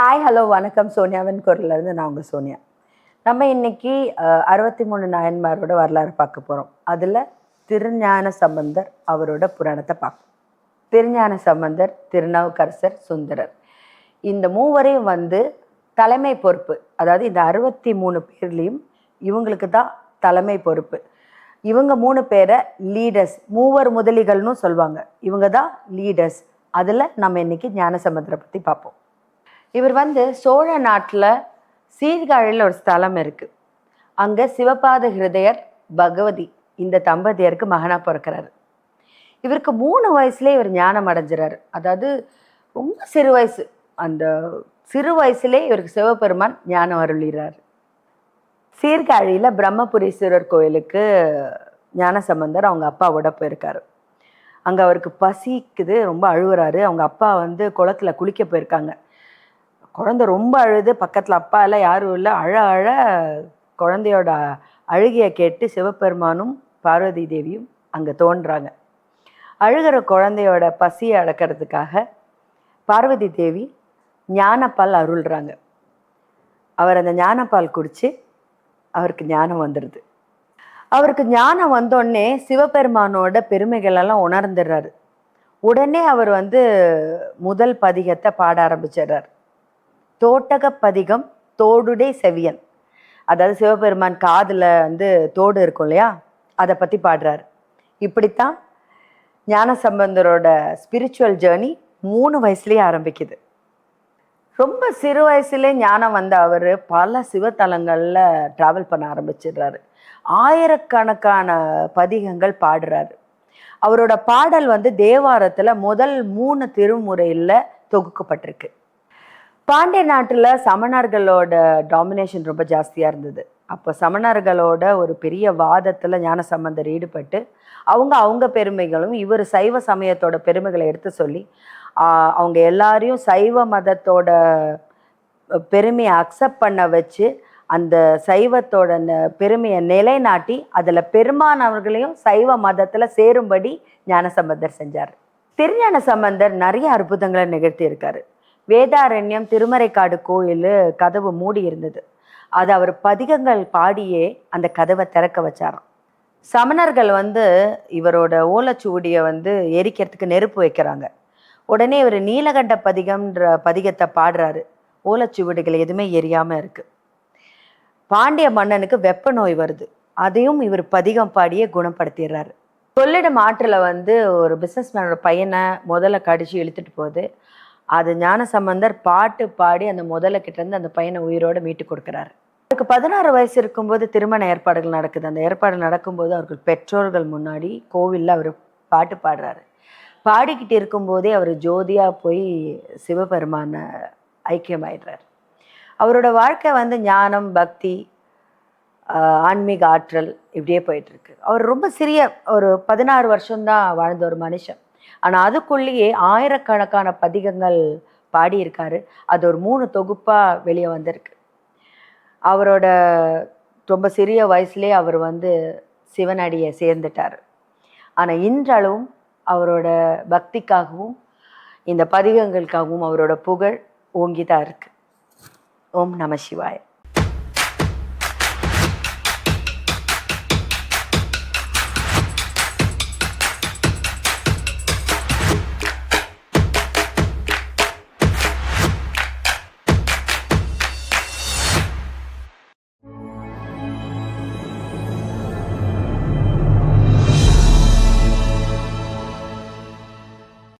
Hi hello வணக்கம். சோனியாவின் குரல்ல இருந்து நான் உங்கள் சோனியா. நம்ம இன்னைக்கு அறுபத்தி மூணு நாயன்மாரோட வரலாறு பார்க்க போகிறோம் அதில் திருஞான சம்பந்தர் அவரோட புராணத்தை பார்ப்போம். திருஞான சம்பந்தர் திருநாவுக்கரசர் சுந்தரர். இந்த மூவரையும் வந்து தலைமை பொறுப்பு அதாவது இந்த அறுபத்தி மூணு பேர்லேயும் இவங்களுக்கு தான் தலைமை பொறுப்பு. இவங்க மூணு பேரை லீடர்ஸ் மூவர் முதலிகள்னு சொல்லுவாங்க. இவங்க தான் லீடர்ஸ் அதில் நம்ம இன்னைக்கு ஞானசம்பந்தரை பற்றி பார்ப்போம். இவர் வந்து சோழ நாட்டில் சீர்காழியில் ஒரு ஸ்தலம் இருக்குது அங்கே சிவபாத ஹிருதயர் பகவதி இந்த தம்பதியருக்கு மகனாக பிறக்கிறாரு. இவருக்கு மூணு வயசுலேயே இவர் ஞானம் அடைஞ்சிறாரு. அதாவது ரொம்ப சிறு வயசு. அந்த சிறு வயசுலே இவருக்கு சிவபெருமான் ஞானம் அருளிறார். சீர்காழியில் பிரம்மபுரீஸ்வரர் கோயிலுக்கு ஞானசம்பந்தர் அவங்க அப்பாவோட போயிருக்காரு. அங்கே அவருக்கு பசிக்குது ரொம்ப அழுகுறாரு. அவங்க அப்பா வந்து குளத்துல குளிக்க போயிருக்காங்க. குழந்த ரொம்ப அழுது பக்கத்தில் அப்பா எல்லாம் யாரும் இல்லை அழ அழ குழந்தையோட அழுகையை கேட்டு சிவபெருமானும் பார்வதி தேவியும் அங்கே தோன்றாங்க. அழுகிற குழந்தையோட பசியை அடக்கிறதுக்காக பார்வதி தேவி ஞானப்பால் அருள்றாங்க. அவர் அந்த ஞானப்பால் குடித்து அவருக்கு ஞானம் வந்துடுது அவருக்கு ஞானம் வந்தோடனே சிவபெருமானோட பெருமைகளெல்லாம் உணர்ந்துடுறாரு. உடனே அவர் வந்து முதல் பதிகத்தை பாட ஆரம்பிச்சிடுறார். தோட்டகப்பதிகம் பதிகம் செவியன். அதாவது சிவபெருமான் காதில் வந்து தோடு இருக்கும் இல்லையா? அதை பற்றி பாடுறாரு. இப்படித்தான் ஞானசம்பந்தரோட ஸ்பிரிச்சுவல் ஜேர்னி மூணு வயசுலேயே ஆரம்பிக்குது. ரொம்ப சிறு வயசுலே ஞானம் வந்த அவர் பல சிவத்தலங்களில் ட்ராவல் பண்ண ஆரம்பிச்சிடுறாரு. ஆயிரக்கணக்கான பதிகங்கள் பாடுறாரு. அவரோட பாடல் வந்து தேவாரத்தில் முதல் மூணு திருமுறையில் தொகுக்கப்பட்டிருக்கு. பாண்டிய நாட்டில் சமணர்களோட டாமினேஷன் ரொம்ப ஜாஸ்தியாக இருந்தது. அப்போ சமணர்களோட ஒரு பெரிய வாதத்தில் ஞானசம்பந்தர் ஈடுபட்டு அவங்க அவங்க பெருமைகளும் இவர் சைவ சமயத்தோட பெருமைகளை எடுத்து சொல்லி அவங்க எல்லாரையும் சைவ மதத்தோட பெருமையை அக்செப்ட் பண்ண வச்சு அந்த சைவத்தோட ந- பெருமையை நிலைநாட்டி அதில் பெருமானவர்களையும் சைவ மதத்தில் சேரும்படி ஞானசம்பந்தர் செஞ்சார். திருஞான சம்பந்தர் நிறைய அற்புதங்களை நிகழ்த்தியிருக்காரு. வேதாரண்யம் திருமறைக்காடு கோயில் கதவு மூடி இருந்தது. அது அவர் பதிகங்கள் பாடியே அந்த கதவை திறக்க வச்சாராம். சமணர்கள் வந்து இவரோட ஓலைச்சுவடியை வந்து எரிக்கிறதுக்கு நெருப்பு வைக்கிறாங்க. உடனே இவர் நீலகண்ட பதிகம்ன்ற பதிகத்தை பாடுறாரு. ஓலைச்சுவடிகள் எதுவுமே எரியாமல் இருக்கு. பாண்டிய மன்னனுக்கு வெப்ப நோய் வருது. அதையும் இவர் பதிகம் பாடியே குணப்படுத்திடுறாரு. கொள்ளிடம் ஆற்றில் வந்து ஒரு பிஸ்னஸ் மேனோட பையனை முதல்ல கடிச்சு இழுத்துட்டு போகுது. அது ஞான சம்பந்தர் பாட்டு பாடி அந்த முதல்ல கிட்டேருந்து அந்த பையனை உயிரோடு மீட்டு கொடுக்குறாரு. அவருக்கு பதினாறு வயசு இருக்கும்போது திருமண ஏற்பாடுகள் நடக்குது. அந்த ஏற்பாடு நடக்கும்போது அவர்கள் பெற்றோர்கள் முன்னாடி கோவிலில் அவர் பாட்டு பாடுறாரு. பாடிக்கிட்டு இருக்கும்போதே அவர் ஜோதியாக போய் சிவபெருமான ஐக்கியமாயிடுறாரு. அவரோட வாழ்க்கை வந்து ஞானம் பக்தி ஆன்மீக ஆற்றல் இப்படியே போயிட்டுருக்கு அவர் ரொம்ப சிறிய ஒரு பதினாறு வருஷம்தான் வாழ்ந்த ஒரு மனுஷன். ஆனால் அதுக்குள்ளேயே ஆயிரக்கணக்கான பதிகங்கள் பாடியிருக்காரு. அது ஒரு மூணு தொகுப்பாக வெளியே வந்திருக்கு. அவரோட ரொம்ப சிறிய வயசுலேயே அவர் வந்து சிவனடியை சேர்ந்துட்டார். ஆனால் இன்றளவும் அவரோட பக்திக்காகவும் இந்த பதிகங்களுக்காகவும் அவரோட புகழ் ஓங்கி தான் இருக்குது ஓம் நம சிவாய.